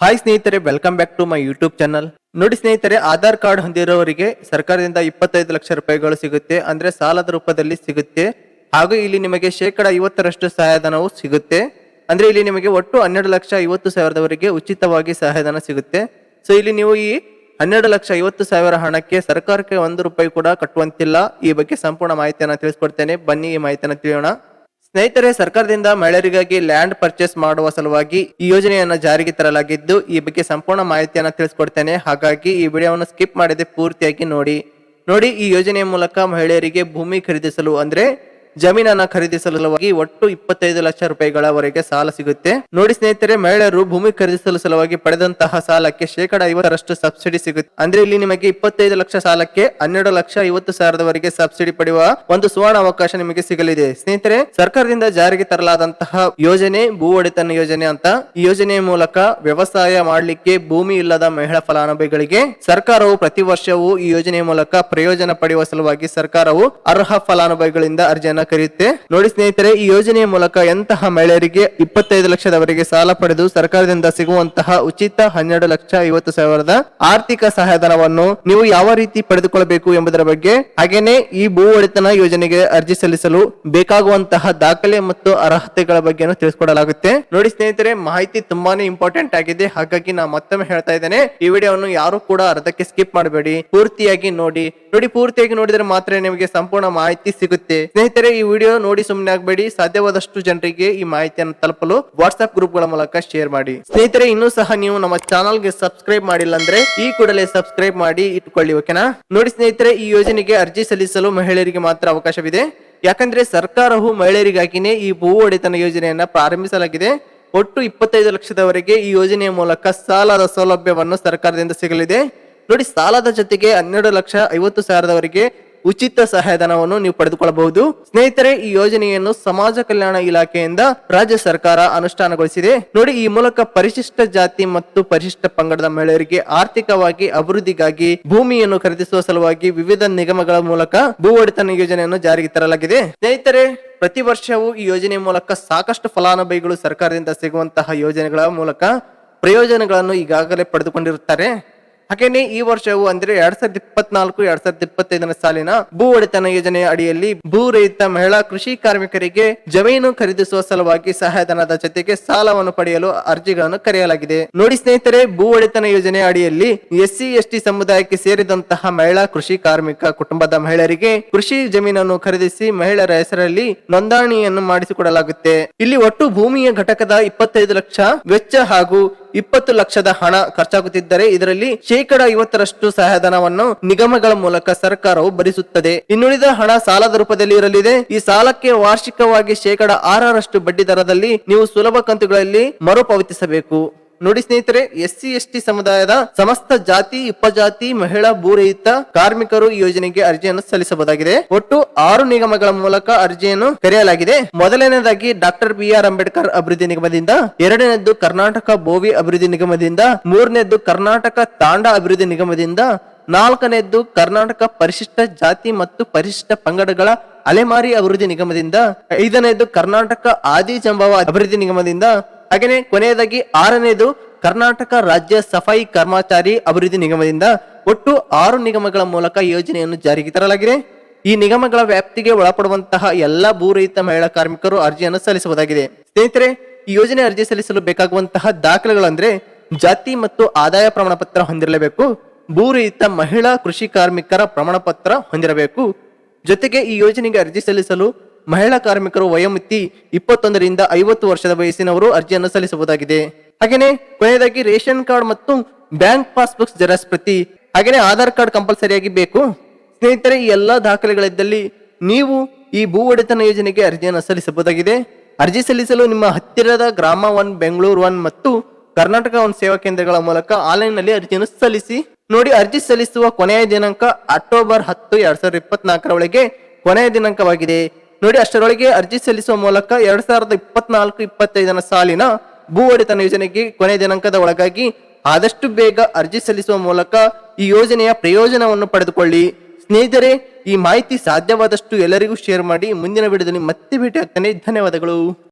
Hi ಸ್ನೇಹಿತರೆ welcome back to my YouTube channel ನೋಡಿ ಸ್ನೇಹಿತರೆ ಆಧಾರ್ ಕಾರ್ಡ್ ಹೊಂದಿರೋರಿಗೆ ಸರ್ಕಾರದಿಂದ ಇಪ್ಪತ್ತೈದು ಲಕ್ಷ ರೂಪಾಯಿಗಳು ಸಿಗುತ್ತೆ. ಅಂದ್ರೆ ಸಾಲದ ರೂಪದಲ್ಲಿ ಸಿಗುತ್ತೆ. ಹಾಗೂ ಇಲ್ಲಿ ನಿಮಗೆ ಶೇಕಡ ಐವತ್ತರಷ್ಟು ಸಹಾಯಧನವು ಸಿಗುತ್ತೆ. ಅಂದ್ರೆ ಇಲ್ಲಿ ನಿಮಗೆ ಒಟ್ಟು ಹನ್ನೆರಡು ಲಕ್ಷ ಐವತ್ತು ಸಾವಿರದವರೆಗೆ ಉಚಿತವಾಗಿ ಸಹಾಯಧನ ಸಿಗುತ್ತೆ. ಸೊ ಇಲ್ಲಿ ನೀವು ಈ ಹನ್ನೆರಡು ಲಕ್ಷ ಐವತ್ತು ಸಾವಿರ ಹಣಕ್ಕೆ ಸರ್ಕಾರಕ್ಕೆ ಒಂದು ರೂಪಾಯಿ ಕೂಡ ಕಟ್ಟುವಂತಿಲ್ಲ. ಈ ಬಗ್ಗೆ ಸಂಪೂರ್ಣ ಮಾಹಿತಿಯನ್ನು ತಿಳಿಸ್ಕೊಡ್ತೇನೆ. ಬನ್ನಿ ಈ ಮಾಹಿತಿಯನ್ನು ತಿಳಿಯೋಣ. ಸ್ನೇಹಿತರೆ, ಸರ್ಕಾರದಿಂದ ಮಹಿಳೆಯರಿಗಾಗಿ ಲ್ಯಾಂಡ್ ಪರ್ಚೇಸ್ ಮಾಡುವ ಸಲುವಾಗಿ ಈ ಯೋಜನೆಯನ್ನು ಜಾರಿಗೆ ತರಲಾಗಿದ್ದು, ಈ ಬಗ್ಗೆ ಸಂಪೂರ್ಣ ಮಾಹಿತಿಯನ್ನು ತಿಳಿಸ್ಕೊಡ್ತೇನೆ. ಹಾಗಾಗಿ ಈ ವಿಡಿಯೋವನ್ನು ಸ್ಕಿಪ್ ಮಾಡದೆ ಪೂರ್ತಿಯಾಗಿ ನೋಡಿ. ನೋಡಿ, ಈ ಯೋಜನೆಯ ಮೂಲಕ ಮಹಿಳೆಯರಿಗೆ ಭೂಮಿ ಖರೀದಿಸಲು ಅಂದ್ರೆ ಜಮೀನನ್ನ ಖರೀದಿಸಲು ಸಲುವಾಗಿ ಒಟ್ಟು ಇಪ್ಪತ್ತೈದು ಲಕ್ಷ ರೂಪಾಯಿಗಳವರೆಗೆ ಸಾಲ ಸಿಗುತ್ತೆ. ನೋಡಿ ಸ್ನೇಹಿತರೆ, ಮಹಿಳೆಯರು ಭೂಮಿ ಖರೀದಿಸಲು ಸಲುವಾಗಿ ಪಡೆದಂತಹ ಸಾಲಕ್ಕೆ ಶೇಕಡ ಐವತ್ತರಷ್ಟು ಸಬ್ಸಿಡಿ ಸಿಗುತ್ತೆ. ಅಂದ್ರೆ ಇಲ್ಲಿ ನಿಮಗೆ ಇಪ್ಪತ್ತೈದು ಲಕ್ಷ ಸಾಲಕ್ಕೆ ಹನ್ನೆರಡು ಲಕ್ಷ ಐವತ್ತು ಸಾವಿರದವರೆಗೆ ಸಬ್ಸಿಡಿ ಪಡೆಯುವ ಒಂದು ಸುವರ್ಣ ಅವಕಾಶ ನಿಮಗೆ ಸಿಗಲಿದೆ. ಸ್ನೇಹಿತರೆ, ಸರ್ಕಾರದಿಂದ ಜಾರಿಗೆ ತರಲಾದಂತಹ ಯೋಜನೆ, ಭೂ ಒಡೆತನ ಯೋಜನೆ ಅಂತ, ಈ ಯೋಜನೆಯ ಮೂಲಕ ವ್ಯವಸಾಯ ಮಾಡಲಿಕ್ಕೆ ಭೂಮಿ ಇಲ್ಲದ ಮಹಿಳಾ ಫಲಾನುಭವಿಗಳಿಗೆ ಸರ್ಕಾರವು ಪ್ರತಿ ವರ್ಷವೂ ಈ ಯೋಜನೆಯ ಮೂಲಕ ಪ್ರಯೋಜನ ಪಡೆಯುವ ಸಲುವಾಗಿ ಸರ್ಕಾರವು ಅರ್ಹ ಫಲಾನುಭವಿಗಳಿಂದ ಅರ್ಜಿಯನ್ನ ಕರೆಯುತ್ತೆ. ನೋಡಿ ಸ್ನೇಹಿತರೆ, ಈ ಯೋಜನೆಯ ಮೂಲಕ ಎಂತಹ ಮಹಿಳೆಯರಿಗೆ ಇಪ್ಪತ್ತೈದು ಲಕ್ಷದವರೆಗೆ ಸಾಲ ಪಡೆದು ಸರ್ಕಾರದಿಂದ ಸಿಗುವಂತಹ ಉಚಿತ ಹನ್ನೆರಡು ಲಕ್ಷ ಐವತ್ತು ಸಾವಿರದ ಆರ್ಥಿಕ ಸಹಾಯಧನವನ್ನು ನೀವು ಯಾವ ರೀತಿ ಪಡೆದುಕೊಳ್ಳಬೇಕು ಎಂಬುದರ ಬಗ್ಗೆ, ಹಾಗೇನೆ ಈ ಭೂ ಒಡೆತನ ಯೋಜನೆಗೆ ಅರ್ಜಿ ಸಲ್ಲಿಸಲು ಬೇಕಾಗುವಂತಹ ದಾಖಲೆ ಮತ್ತು ಅರ್ಹತೆಗಳ ಬಗ್ಗೆ ತಿಳಿಸಿಕೊಡಲಾಗುತ್ತೆ. ನೋಡಿ ಸ್ನೇಹಿತರೆ, ಮಾಹಿತಿ ತುಂಬಾನೇ ಇಂಪಾರ್ಟೆಂಟ್ ಆಗಿದೆ. ಹಾಗಾಗಿ ನಾ ಮತ್ತೊಮ್ಮೆ ಹೇಳ್ತಾ ಇದ್ದೇನೆ, ಈ ವಿಡಿಯೋವನ್ನು ಯಾರು ಕೂಡ ಅರ್ಧಕ್ಕೆ ಸ್ಕಿಪ್ ಮಾಡಬೇಡಿ. ಪೂರ್ತಿಯಾಗಿ ನೋಡಿ. ನೋಡಿ, ಪೂರ್ತಿಯಾಗಿ ನೋಡಿದ್ರೆ ಮಾತ್ರ ನಿಮಗೆ ಸಂಪೂರ್ಣ ಮಾಹಿತಿ ಸಿಗುತ್ತೆ. ಸ್ನೇಹಿತರೆ ವಿಡಿಯೋ ನೋಡಿ ಸುಮ್ಮನೆ ಆಗಬೇಡಿ. ಸಾಧ್ಯವಾದಷ್ಟು ಜನರಿಗೆ ಈ ಮಾಹಿತಿಯನ್ನು ತಲುಪಲು ವಾಟ್ಸ್ಆಪ್ ಗ್ರೂಪ್ಗಳ ಮೂಲಕ ಶೇರ್ ಮಾಡಿ. ಸ್ನೇಹಿತರೆ, ಇನ್ನೂ ಸಹ ನೀವು ನಮ್ಮ ಚಾನಲ್ಗೆ ಸಬ್ಸ್ಕ್ರೈಬ್ ಮಾಡಿಲ್ಲ ಅಂದ್ರೆ ಈ ಕೂಡಲೇ ಸಬ್ಸ್ಕ್ರೈಬ್ ಮಾಡಿ ಇಟ್ಕೊಳ್ಳಿ ಓಕೆನಾ ನೋಡಿ ಸ್ನೇಹಿತರೆ, ಈ ಯೋಜನೆಗೆ ಅರ್ಜಿ ಸಲ್ಲಿಸಲು ಮಹಿಳೆಯರಿಗೆ ಮಾತ್ರ ಅವಕಾಶವಿದೆ. ಯಾಕಂದ್ರೆ ಸರ್ಕಾರವು ಮಹಿಳೆಯರಿಗಾಗಿನೇ ಈ ಭೂ ಒಡೆತನ ಯೋಜನೆಯನ್ನ ಪ್ರಾರಂಭಿಸಲಾಗಿದೆ. ಒಟ್ಟು ಇಪ್ಪತ್ತೈದು ಲಕ್ಷದವರೆಗೆ ಈ ಯೋಜನೆಯ ಮೂಲಕ ಸಾಲದ ಸೌಲಭ್ಯವನ್ನು ಸರ್ಕಾರದಿಂದ ಸಿಗಲಿದೆ. ನೋಡಿ, ಸಾಲದ ಜೊತೆಗೆ ಹನ್ನೆರಡು ಲಕ್ಷ ಐವತ್ತು ಸಾವಿರದವರೆಗೆ ಉಚಿತ ಸಹಾಯಧನವನ್ನು ನೀವು ಪಡೆದುಕೊಳ್ಳಬಹುದು. ಸ್ನೇಹಿತರೆ, ಈ ಯೋಜನೆಯನ್ನು ಸಮಾಜ ಕಲ್ಯಾಣ ಇಲಾಖೆಯಿಂದ ರಾಜ್ಯ ಸರ್ಕಾರ ಅನುಷ್ಠಾನಗೊಳಿಸಿದೆ. ನೋಡಿ, ಈ ಮೂಲಕ ಪರಿಶಿಷ್ಟ ಜಾತಿ ಮತ್ತು ಪರಿಶಿಷ್ಟ ಪಂಗಡದ ಮಹಿಳೆಯರಿಗೆ ಆರ್ಥಿಕವಾಗಿ ಅಭಿವೃದ್ಧಿಗಾಗಿ ಭೂಮಿಯನ್ನು ಖರೀದಿಸುವ ಸಲುವಾಗಿ ವಿವಿಧ ನಿಗಮಗಳ ಮೂಲಕ ಭೂ ಒಡೆತನ ಯೋಜನೆಯನ್ನು ಜಾರಿಗೆ ತರಲಾಗಿದೆ. ಸ್ನೇಹಿತರೆ, ಪ್ರತಿ ವರ್ಷವೂ ಈ ಯೋಜನೆ ಮೂಲಕ ಸಾಕಷ್ಟು ಫಲಾನುಭವಿಗಳು ಸರ್ಕಾರದಿಂದ ಸಿಗುವಂತಹ ಯೋಜನೆಗಳ ಮೂಲಕ ಪ್ರಯೋಜನಗಳನ್ನು ಈಗಾಗಲೇ ಪಡೆದುಕೊಂಡಿರುತ್ತಾರೆ. ಹಾಗೇನೆ ಈ ವರ್ಷವು ಅಂದ್ರೆ ಎರಡ್ ಸಾವಿರದ ಇಪ್ಪತ್ನಾಲ್ಕು, ಎರಡ್ ಸಾವಿರದ ಇಪ್ಪತ್ತೈದನೇ ಸಾಲಿನ ಭೂ ಒಡೆತನ ಯೋಜನೆಯ ಅಡಿಯಲ್ಲಿ ಭೂ ರಹಿತ ಮಹಿಳಾ ಕೃಷಿ ಕಾರ್ಮಿಕರಿಗೆ ಜಮೀನು ಖರೀದಿಸುವ ಸಲುವಾಗಿ ಸಹಾಯಧನದ ಜೊತೆಗೆ ಸಾಲವನ್ನು ಪಡೆಯಲು ಅರ್ಜಿಗಳನ್ನು ಕರೆಯಲಾಗಿದೆ. ನೋಡಿ ಸ್ನೇಹಿತರೆ, ಭೂ ಒಡೆತನ ಯೋಜನೆಯ ಅಡಿಯಲ್ಲಿ ಎಸ್ಸಿ, ಎಸ್ಟಿ ಸಮುದಾಯಕ್ಕೆ ಸೇರಿದಂತಹ ಮಹಿಳಾ ಕೃಷಿ ಕಾರ್ಮಿಕ ಕುಟುಂಬದ ಮಹಿಳೆಯರಿಗೆ ಕೃಷಿ ಜಮೀನನ್ನು ಖರೀದಿಸಿ ಮಹಿಳೆಯರ ಹೆಸರಲ್ಲಿ ನೋಂದಣಿಯನ್ನು ಮಾಡಿಸಿಕೊಡಲಾಗುತ್ತೆ. ಇಲ್ಲಿ ಒಟ್ಟು ಭೂಮಿಯ ಘಟಕದ ಇಪ್ಪತ್ತೈದು ಲಕ್ಷ ವೆಚ್ಚ ಹಾಗೂ ಇಪ್ಪತ್ತು ಲಕ್ಷದ ಹಣ ಖರ್ಚಾಗುತ್ತಿದ್ದರೆ ಇದರಲ್ಲಿ ಶೇಕಡ ಐವತ್ತರಷ್ಟು ಸಹಾಯಧನವನ್ನು ನಿಗಮಗಳ ಮೂಲಕ ಸರ್ಕಾರವು ಭರಿಸುತ್ತದೆ. ಇನ್ನುಳಿದ ಹಣ ಸಾಲದ ರೂಪದಲ್ಲಿ ಇರಲಿದೆ. ಈ ಸಾಲಕ್ಕೆ ವಾರ್ಷಿಕವಾಗಿ ಶೇಕಡ ಆರರಷ್ಟು ಬಡ್ಡಿ ದರದಲ್ಲಿ ನೀವು ಸುಲಭ ಕಂತುಗಳಲ್ಲಿ ಮರುಪಾವತಿಸಬೇಕು. ನೋಡಿ ಸ್ನೇಹಿತರೆ ಎಸ್ ಸಿ ಎಸ್ ಟಿ ಸಮುದಾಯದ ಸಮಸ್ತ ಜಾತಿ, ಉಪಜಾತಿ, ಮಹಿಳಾ, ಭೂರಹಿತ ಕಾರ್ಮಿಕರು ಈ ಯೋಜನೆಗೆ ಅರ್ಜಿಯನ್ನು ಸಲ್ಲಿಸಬಹುದಾಗಿದೆ. ಒಟ್ಟು ಆರು ನಿಗಮಗಳ ಮೂಲಕ ಅರ್ಜಿಯನ್ನು ಕರೆಯಲಾಗಿದೆ. ಮೊದಲನೇದಾಗಿ ಡಾಕ್ಟರ್ ಬಿ ಆರ್ ಅಂಬೇಡ್ಕರ್ ಅಭಿವೃದ್ಧಿ ನಿಗಮದಿಂದ ಎರಡನೇದ್ದು ಕರ್ನಾಟಕ ಬೋವಿ ಅಭಿವೃದ್ಧಿ ನಿಗಮದಿಂದ ಮೂರನೇದ್ದು ಕರ್ನಾಟಕ ತಾಂಡ ಅಭಿವೃದ್ಧಿ ನಿಗಮದಿಂದ ನಾಲ್ಕನೇದ್ದು ಕರ್ನಾಟಕ ಪರಿಶಿಷ್ಟ ಜಾತಿ ಮತ್ತು ಪರಿಶಿಷ್ಟ ಪಂಗಡಗಳ ಅಲೆಮಾರಿ ಅಭಿವೃದ್ಧಿ ನಿಗಮದಿಂದ ಐದನೇದ್ದು ಕರ್ನಾಟಕ ಆದಿ ಜಂಬವ ಅಭಿವೃದ್ಧಿ ನಿಗಮದಿಂದ ಹಾಗೆಯೇ ಕೊನೆಯದಾಗಿ ಆರನೇದು ಕರ್ನಾಟಕ ರಾಜ್ಯ ಸಫಾಯಿ ಕರ್ಮಚಾರಿ ಅಭಿವೃದ್ಧಿ ನಿಗಮದಿಂದ ಒಟ್ಟು ಆರು ನಿಗಮಗಳ ಮೂಲಕ ಯೋಜನೆಯನ್ನು ಜಾರಿಗೆ ತರಲಾಗಿದೆ. ಈ ನಿಗಮಗಳ ವ್ಯಾಪ್ತಿಗೆ ಒಳಪಡುವಂತಹ ಎಲ್ಲಾ ಭೂರಹಿತ ಮಹಿಳಾ ಕಾರ್ಮಿಕರು ಅರ್ಜಿಯನ್ನು ಸಲ್ಲಿಸಬಹುದಾಗಿದೆ. ಸ್ನೇಹಿತರೆ, ಈ ಯೋಜನೆ ಅರ್ಜಿ ಸಲ್ಲಿಸಲು ಬೇಕಾಗುವಂತಹ ದಾಖಲೆಗಳಂದ್ರೆ ಜಾತಿ ಮತ್ತು ಆದಾಯ ಪ್ರಮಾಣ ಪತ್ರ ಹೊಂದಿರಲೇಬೇಕು, ಭೂರಹಿತ ಮಹಿಳಾ ಕೃಷಿ ಕಾರ್ಮಿಕರ ಪ್ರಮಾಣ ಪತ್ರ ಹೊಂದಿರಬೇಕು. ಜೊತೆಗೆ ಈ ಯೋಜನೆಗೆ ಅರ್ಜಿ ಸಲ್ಲಿಸಲು ಮಹಿಳಾ ಕಾರ್ಮಿಕರು ವಯೋಮಿತಿ ಇಪ್ಪತ್ತೊಂದರಿಂದ ಐವತ್ತು ವರ್ಷದ ವಯಸ್ಸಿನವರು ಅರ್ಜಿಯನ್ನು ಸಲ್ಲಿಸಬಹುದಾಗಿದೆ. ಹಾಗೆಯೇ ಕೊನೆಯದಾಗಿ ರೇಷನ್ ಕಾರ್ಡ್ ಮತ್ತು ಬ್ಯಾಂಕ್ ಪಾಸ್ಬುಕ್ ಜೆರಾಕ್ಸ್ ಪ್ರತಿ, ಹಾಗೆಯೇ ಆಧಾರ್ ಕಾರ್ಡ್ ಕಂಪಲ್ಸರಿಯಾಗಿ ಬೇಕು. ಸ್ನೇಹಿತರೆ, ಈ ಎಲ್ಲ ದಾಖಲೆಗಳಿದ್ದಲ್ಲಿ ನೀವು ಈ ಭೂ ಒಡೆತನ ಯೋಜನೆಗೆ ಅರ್ಜಿಯನ್ನು ಸಲ್ಲಿಸಬಹುದಾಗಿದೆ. ಅರ್ಜಿ ಸಲ್ಲಿಸಲು ನಿಮ್ಮ ಹತ್ತಿರದ ಗ್ರಾಮ ಒನ್, ಬೆಂಗಳೂರು ಒನ್ ಮತ್ತು ಕರ್ನಾಟಕ ಒನ್ ಸೇವಾ ಕೇಂದ್ರಗಳ ಮೂಲಕ ಆನ್ಲೈನ್ನಲ್ಲಿ ಅರ್ಜಿಯನ್ನು ಸಲ್ಲಿಸಿ. ನೋಡಿ, ಅರ್ಜಿ ಸಲ್ಲಿಸುವ ಕೊನೆಯ ದಿನಾಂಕ ಅಕ್ಟೋಬರ್ ಹತ್ತು, ಎರಡ್ ಸಾವಿರದ ಇಪ್ಪತ್ನಾಲ್ಕರ ಒಳಗೆ ಕೊನೆಯ ದಿನಾಂಕವಾಗಿದೆ. ನೋಡಿ, ಅಷ್ಟರೊಳಗೆ ಅರ್ಜಿ ಸಲ್ಲಿಸುವ ಮೂಲಕ ಎರಡ್ ಸಾವಿರದ ಇಪ್ಪತ್ನಾಲ್ಕು ಇಪ್ಪತ್ತೈದನ ಸಾಲಿನ ಭೂ ಒಡೆತನ ಯೋಜನೆಗೆ ಕೊನೆ ದಿನಾಂಕದ ಒಳಗಾಗಿ ಆದಷ್ಟು ಬೇಗ ಅರ್ಜಿ ಸಲ್ಲಿಸುವ ಮೂಲಕ ಈ ಯೋಜನೆಯ ಪ್ರಯೋಜನವನ್ನು ಪಡೆದುಕೊಳ್ಳಿ. ಸ್ನೇಹಿತರೆ, ಈ ಮಾಹಿತಿ ಸಾಧ್ಯವಾದಷ್ಟು ಎಲ್ಲರಿಗೂ ಶೇರ್ ಮಾಡಿ ಮುಂದಿನ ವಿಡಿಯೋದಲ್ಲಿ ಮತ್ತೆ ಭೇಟಿ ಆಗ್ತಾನೆ ಧನ್ಯವಾದಗಳು.